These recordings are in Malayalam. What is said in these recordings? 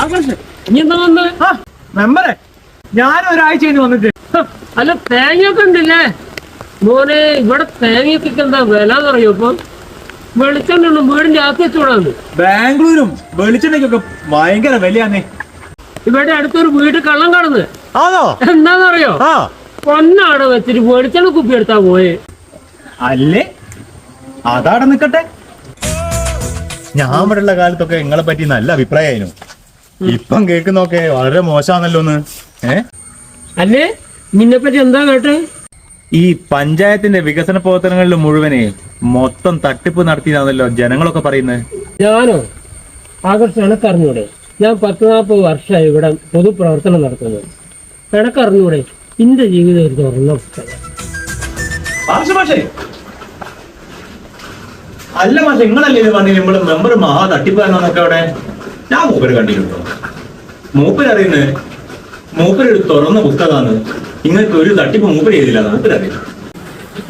ആകർഷ് ഇനി എന്താ ആ മെമ്പറെ ഞാൻ ഒരാഴ്ച കഴിഞ്ഞ് വന്നിട്ട്. ഹ, അല്ല തേങ്ങയൊക്കെ ഉണ്ടല്ലേ? മോനെ ഇവിടെ തേങ്ങയൊക്കെ എന്താ വില എന്നറിയോ ഇപ്പൊ? വെളിച്ചെണ്ണ വീടിന്റെ ആക്കി വെച്ചോടാന്ന്. ബാംഗ്ലൂരും വെളിച്ചെണ്ണയ്ക്കൊക്കെ ഭയങ്കര വിലയാന്നേ. ഇവിടെ അടുത്തൊരു വീട് കള്ളം കടന്ന് ആണോ? എന്താന്നറിയോ? ആ. പൊന്നാടെ വെച്ചിട്ട് വെളിച്ചെണ്ണ കുപ്പി എടുത്താ പോയെ. അല്ലേ? അതാടെ നിക്കട്ടെ. ഞാൻ ഇവിടെ ഉള്ള കാലത്തൊക്കെ നിങ്ങളെ പറ്റി നല്ല അഭിപ്രായമായിരുന്നു. ഇപ്പം കേൾക്കുന്നൊക്കെ വളരെ മോശമാണല്ലോ ഒന്ന് ഏ? അല്ലേ? നിന്നെ പറ്റി എന്താ കേട്ടെ? ഈ പഞ്ചായത്തിന്റെ വികസന പ്രവർത്തനങ്ങളിൽ മുഴുവനെ മൊത്തം തട്ടിപ്പ് നടത്തിയതാണല്ലോ ജനങ്ങളൊക്കെ പറയുന്നത്. ഞാനോ? ആകർഷ് എനക്കറിഞ്ഞൂടെ ഞാൻ പത്ത് നാൽപ്പത് വർഷമായി ഇവിടെ പൊതുപ്രവർത്തനം നടത്തുന്നത് എനക്കറിഞ്ഞൂടെ എന്റെ ജീവിതം ഒരു തുറന്ന പുസ്തകം. അല്ല മാഷെ നിങ്ങളല്ലേ ഇത് പറഞ്ഞു നമ്മൾ മെമ്പർ മഹാ തട്ടിപ്പ് തട്ടിപ്പാണെന്നൊക്കെ അവിടെ. ഞാൻ മൂപ്പര് കണ്ടിട്ടുണ്ടോ? മൂപ്പര് മൂപ്പരൊരു തുറന്ന പുസ്തകമാണ്. നിങ്ങൾക്ക് ഒരു തട്ടിപ്പ് മൂപ്പര് ചെയ്തില്ല മൂപ്പര് പറഞ്ഞു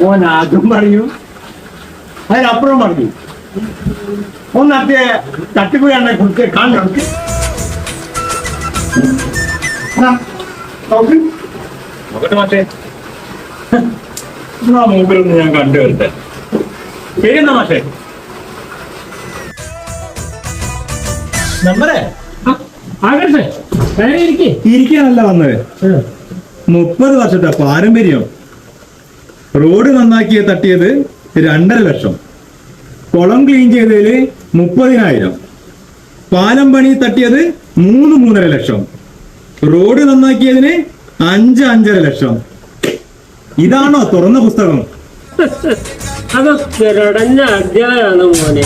ഓൻ പറയും. അതിനപ്പുറം പറഞ്ഞു. ഒന്നത്തെ തട്ടിപ്പ് കണ്ണെ കുറിച്ച് കാണണം മൂപ്പരൊന്ന് ഞാൻ കണ്ടു വരട്ടെ ശരിയെന്നാ മാഷെ? ഇരിക്കാനല്ല വന്നത്. മുപ്പത് വർഷത്തെ പാരമ്പര്യം. റോഡ് നന്നാക്കിയ തട്ടിയത് രണ്ടര ലക്ഷം. കുളം ക്ലീൻ ചെയ്തതിൽ മുപ്പതിനായിരം. പാലം പണി തട്ടിയത് മൂന്ന് മൂന്നര ലക്ഷം. റോഡ് നന്നാക്കിയതിന് അഞ്ച് അഞ്ചര ലക്ഷം. ഇതാണോ തുറന്ന പുസ്തകം? അതൊക്കെ അധ്യായമാണ് മോനെ.